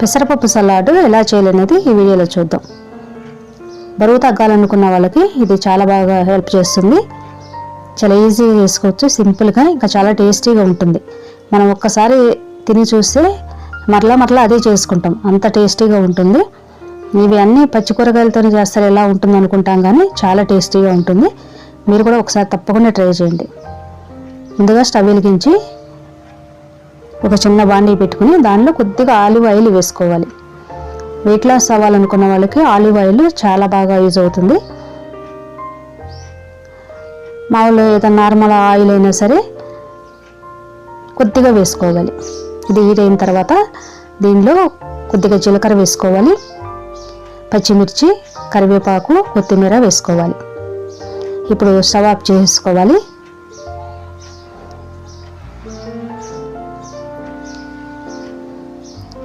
పెసరపప్పు సలాడ్ ఎలా చేయాలనేది ఈ వీడియోలో చూద్దాం. బరువు తగ్గాలనుకున్న వాళ్ళకి ఇది చాలా బాగా హెల్ప్ చేస్తుంది. చాలా ఈజీగా చేసుకోవచ్చు సింపుల్గా ఇంకా చాలా టేస్టీగా ఉంటుంది. మనం ఒక్కసారి తిని చూస్తే మరలా మరలా అదే చేసుకుంటాం. అంత టేస్టీగా ఉంటుంది. ఇవి అన్నీ పచ్చి కూరగాయలతో చేస్తారు ఎలా ఉంటుంది అనుకుంటాం కానీ చాలా టేస్టీగా ఉంటుంది. మీరు కూడా ఒకసారి తప్పకుండా ట్రై చేయండి. ముందుగా స్టవ్ వెలిగించి ఒక చిన్న బాండీ పెట్టుకుని దానిలో కొద్దిగా ఆలివ్ ఆయిల్ వేసుకోవాలి. వెయిట్ లాస్ అవ్వాలనుకున్న వాళ్ళకి ఆలివ్ ఆయిల్ చాలా బాగా యూజ్ అవుతుంది. మామూలు ఏదైనా నార్మల్ ఆయిల్ అయినా సరే కొద్దిగా వేసుకోవాలి. ఇది హీట్ అయిన తర్వాత దీనిలో కొద్దిగా జీలకర్ర వేసుకోవాలి. పచ్చిమిర్చి కరివేపాకు కొత్తిమీర వేసుకోవాలి. ఇప్పుడు స్టవ్ ఆఫ్ చేసుకోవాలి.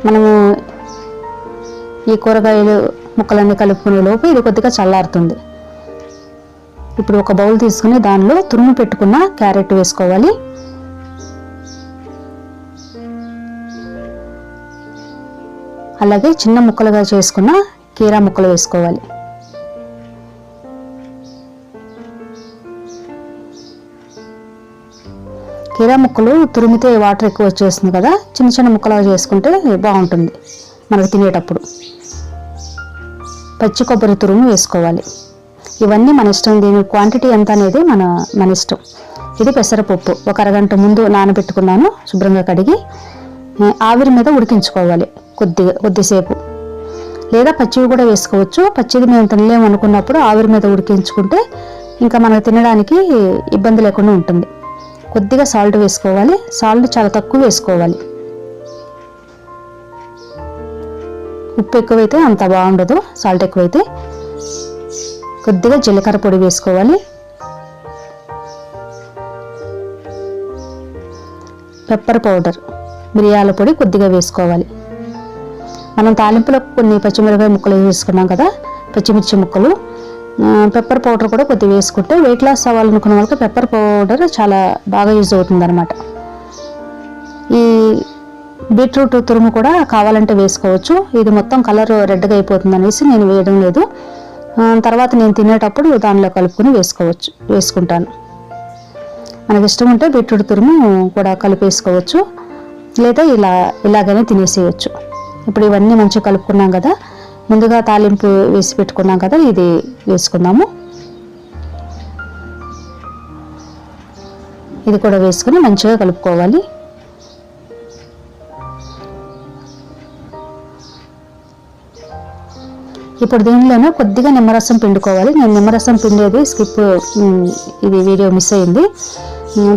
మనము ఈ కూరగాయలు ముక్కలన్నీ కలుపుకునే లోపు ఇది కొద్దిగా చల్లారుతుంది. ఇప్పుడు ఒక బౌల్ తీసుకుని దానిలో తురుము పెట్టుకున్న క్యారెట్ వేసుకోవాలి. అలాగే చిన్న ముక్కలుగా చేసుకున్న కీరా ముక్కలు వేసుకోవాలి. కీరా ముక్కలు తురిమితే వాటర్ ఎక్కువ వచ్చేస్తుంది కదా చిన్న చిన్న ముక్కలాగా చేసుకుంటే బాగుంటుంది మనకు తినేటప్పుడు. పచ్చి కొబ్బరి తురుము వేసుకోవాలి. ఇవన్నీ మన ఇష్టం దీని క్వాంటిటీ ఎంత అనేది మన మన ఇష్టం. ఇది పెసరపప్పు. ఒక అరగంట ముందు నానబెట్టుకున్నాను శుభ్రంగా కడిగి ఆవిరి మీద ఉడికించుకోవాలి కొద్దిగా కొద్దిసేపు. లేదా పచ్చివి కూడా వేసుకోవచ్చు. పచ్చిది మేము తినలేము అనుకున్నప్పుడు ఆవిరి మీద ఉడికించుకుంటే ఇంకా మనకు తినడానికి ఇబ్బంది లేకుండా ఉంటుంది. కొద్దిగా సాల్ట్ వేసుకోవాలి. సాల్ట్ చాలా తక్కువ వేసుకోవాలి. ఉప్పు ఎక్కువైతే అంత బాగుండదు. సాల్ట్ ఎక్కువైతే కొద్దిగా జీలకర్ర పొడి వేసుకోవాలి. పెప్పర్ పౌడర్ మిరియాల పొడి కొద్దిగా వేసుకోవాలి. మనం తాలింపులో కొన్ని పచ్చిమిరపకాయ ముక్కలు వేసుకున్నాం కదా పచ్చిమిర్చి ముక్కలు. పెప్పర్ పౌడర్ కూడా కొద్దిగా వేసుకుంటే వెయిట్ లాస్ అవ్వాలనుకున్న వాళ్ళకి పెప్పర్ పౌడర్ చాలా బాగా యూజ్ అవుతుంది అనమాట ఈ బీట్రూట్ తురుము కూడా కావాలంటే వేసుకోవచ్చు. ఇది మొత్తం కలర్ రెడ్గా అయిపోతుంది అనేసి నేను వేయడం లేదు. తర్వాత నేను తినేటప్పుడు దానిలో కలుపుకొని వేసుకోవచ్చు వేసుకుంటాను. మనకి ఇష్టం ఉంటే బీట్రూట్ తురుము కూడా కలిపేసుకోవచ్చు. లేదా ఇలా ఇలాగనే తినేసేయచ్చు. ఇప్పుడు ఇవన్నీ మంచిగా కలుపుకున్నాం కదా ముందుగా తాలింపు వేసి పెట్టుకున్నాం కదా ఇది వేసుకుందాము. ఇది కూడా వేసుకుని మంచిగా కలుపుకోవాలి. ఇప్పుడు దీనిలోనే కొద్దిగా నిమ్మరసం పిండుకోవాలి. నేను నిమ్మరసం పిండేది స్కిప్ ఇది వీడియో మిస్ అయింది.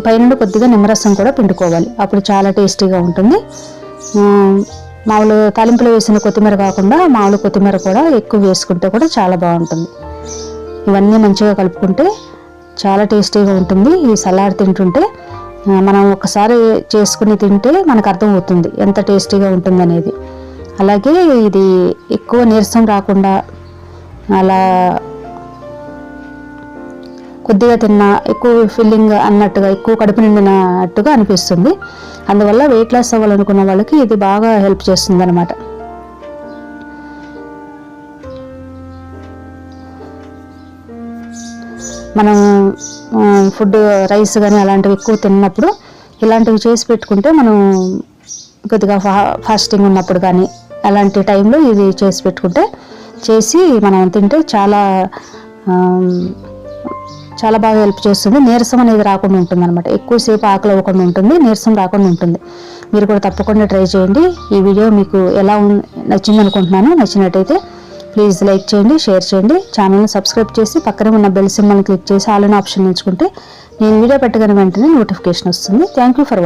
పైన కొద్దిగా నిమ్మరసం కూడా పిండుకోవాలి. అప్పుడు చాలా టేస్టీగా ఉంటుంది. మామూలు తాలింపులో వేసిన కొత్తిమీర కాకుండా మామూలు కొత్తిమీర కూడా ఎక్కువ వేసుకుంటే కూడా చాలా బాగుంటుంది. ఇవన్నీ మంచిగా కలుపుకుంటే చాలా టేస్టీగా ఉంటుంది. ఈ సలాడ్ తింటుంటే మనం ఒకసారి చేసుకుని తింటే మనకు అర్థమవుతుంది ఎంత టేస్టీగా ఉంటుందనేది. అలాగే ఇది ఎక్కువ నీరసం రాకుండా అలా కొద్దిగా తిన్నా ఎక్కువ ఫిల్లింగ్ అన్నట్టుగా ఎక్కువ కడుపు నిండినట్టుగా అనిపిస్తుంది. అందువల్ల వెయిట్ లాస్ అవ్వాలనుకున్న వాళ్ళకి ఇది బాగా హెల్ప్ చేస్తుంది అనమాట మనం ఫుడ్ రైస్ కానీ అలాంటివి ఎక్కువ తిన్నప్పుడు ఇలాంటివి చేసి పెట్టుకుంటే మనం కొద్దిగా ఫా ఫాస్టింగ్ ఉన్నప్పుడు కానీ అలాంటి టైంలో ఇది చేసి పెట్టుకుంటే చేసి మనం తింటే చాలా చాలా బాగా హెల్ప్ చేస్తుంది. నీరసం అనేది రాకుండా ఉంటుంది అనమాట ఎక్కువసేపు ఆకలి అవ్వకుండా ఉంటుంది నీరసం రాకుండా ఉంటుంది. మీరు కూడా తప్పకుండా ట్రై చేయండి. ఈ వీడియో మీకు ఎలా నచ్చింది అనుకుంటున్నాను. నచ్చినట్టయితే ప్లీజ్ లైక్ చేయండి షేర్ చేయండి. ఛానల్ని సబ్స్క్రైబ్ చేసి పక్కనే ఉన్న బెల్ సింబల్ని క్లిక్ చేసి ఆల్ ఆప్షన్ ఎంచుకుంటే నేను వీడియో పెట్టగానే వెంటనే నోటిఫికేషన్ వస్తుంది. Thank you for watching